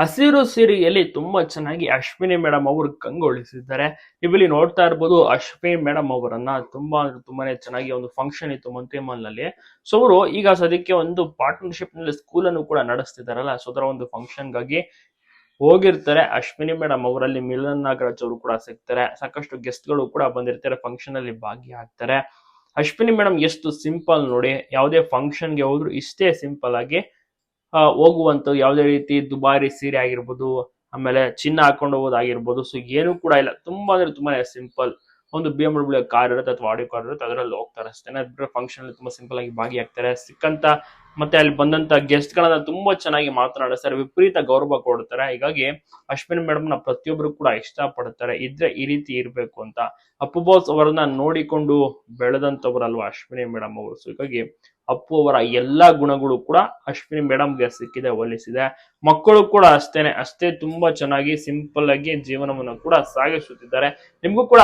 ಹಸಿರು ಸಿರಿಯಲ್ಲಿ ತುಂಬಾ ಚೆನ್ನಾಗಿ ಅಶ್ವಿನಿ ಮೇಡಮ್ ಅವರು ಕಂಗೊಳಿಸಿದ್ದಾರೆ. ಇಲ್ಲಿ ನೋಡ್ತಾ ಇರ್ಬೋದು ಅಶ್ವಿನಿ ಮೇಡಮ್ ಅವರನ್ನ ತುಂಬಾ ತುಂಬಾನೇ ಚೆನ್ನಾಗಿ ಒಂದು ಫಂಕ್ಷನ್ ಇತ್ತು ಮಂತ್ರಿಮಲ್ನಲ್ಲಿ ಸೊ ಅವರು ಈಗ ಸದ್ಯಕ್ಕೆ ಒಂದು ಪಾರ್ಟ್ನರ್ಶಿಪ್ನಲ್ಲಿ ಸ್ಕೂಲ್ ಅನ್ನು ಕೂಡ ನಡೆಸ್ತಿದಾರಲ್ಲ ಸೊ ಅದರ ಒಂದು ಫಂಕ್ಷನ್ಗಾಗಿ ಹೋಗಿರ್ತಾರೆ. ಅಶ್ವಿನಿ ಮೇಡಮ್ ಅವರಲ್ಲಿ ಮಿಲನ್ ನಾಗರಾಜ್ ಅವರು ಕೂಡ ಸಿಗ್ತಾರೆ. ಸಾಕಷ್ಟು ಗೆಸ್ಟ್ಗಳು ಕೂಡ ಬಂದಿರ್ತಾರೆ ಫಂಕ್ಷನ್ ಅಲ್ಲಿ ಭಾಗಿಯಾಗ್ತಾರೆ. ಅಶ್ವಿನಿ ಮೇಡಮ್ ಎಷ್ಟು ಸಿಂಪಲ್ ನೋಡಿ, ಯಾವುದೇ ಫಂಕ್ಷನ್ಗೆ ಹೋದ್ರು ಇಷ್ಟೇ ಸಿಂಪಲ್ ಆಗಿ ಹೋಗುವಂತ ಯಾವುದೇ ರೀತಿ ದುಬಾರಿ ಸೀರೆ ಆಗಿರ್ಬೋದು, ಆಮೇಲೆ ಚಿನ್ನ ಹಾಕೊಂಡು ಹೋಗೋದಾಗಿರ್ಬೋದು. ಸೊ ಏನು ಕೂಡ ಇಲ್ಲ. ತುಂಬಾ ಅಂದ್ರೆ ತುಂಬಾ ಸಿಂಪಲ್ ಒಂದು ಬಿ ಎಂ ಡಬ್ಲ್ಯೂ ಕಾರ್ ಇರುತ್ತೆ ಅಥವಾ ಆಡಿ ಕಾರ್ ಇರುತ್ತೆ, ಅದರಲ್ಲಿ ಹೋಗ್ತಾರೆ ಅಷ್ಟೇ ಅದ್ರ ಫಂಕ್ಷನ್ ತುಂಬಾ ಸಿಂಪಲ್ ಆಗಿ ಭಾಗಿಯಾಗ್ತಾರೆ. ಸಿಕ್ಕಂತ ಮತ್ತೆ ಅಲ್ಲಿ ಬಂದಂತ ಗೆಸ್ಟ್ ಗಳನ್ನ ತುಂಬಾ ಚೆನ್ನಾಗಿ ಮಾತನಾಡಿಸ್ತಾರೆ ವಿಪರೀತ ಗೌರವ ಕೊಡ್ತಾರೆ. ಹೀಗಾಗಿ ಅಶ್ವಿನಿ ಮೇಡಮ್ನ ಪ್ರತಿಯೊಬ್ರು ಕೂಡ ಇಷ್ಟಪಡ್ತಾರೆ. ಇದ್ರೆ ಈ ರೀತಿ ಇರ್ಬೇಕು ಅಂತ. ಅಪ್ಪು ಬಾಸ್ ಅವರನ್ನ ನೋಡಿಕೊಂಡು ಬೆಳೆದಂತವರಲ್ವಾ ಅಶ್ವಿನಿ ಮೇಡಮ್ ಅವರು? ಸೊ ಹೀಗಾಗಿ ಅಪ್ಪು ಅವರ ಎಲ್ಲಾ ಗುಣಗಳು ಕೂಡ ಅಶ್ವಿನಿ ಮೇಡಮ್ಗೆ ಸಿಕ್ಕಿದೆ, ಹೋಲಿಸಿದೆ. ಮಕ್ಕಳು ಕೂಡ ಅಷ್ಟೇನೆ. ಅಷ್ಟೇ ತುಂಬಾ ಚೆನ್ನಾಗಿ ಸಿಂಪಲ್ ಆಗಿ ಜೀವನವನ್ನು ಕೂಡ ಸಾಗಿಸುತ್ತಿದ್ದಾರೆ. ನಿಮಗೂ ಕೂಡ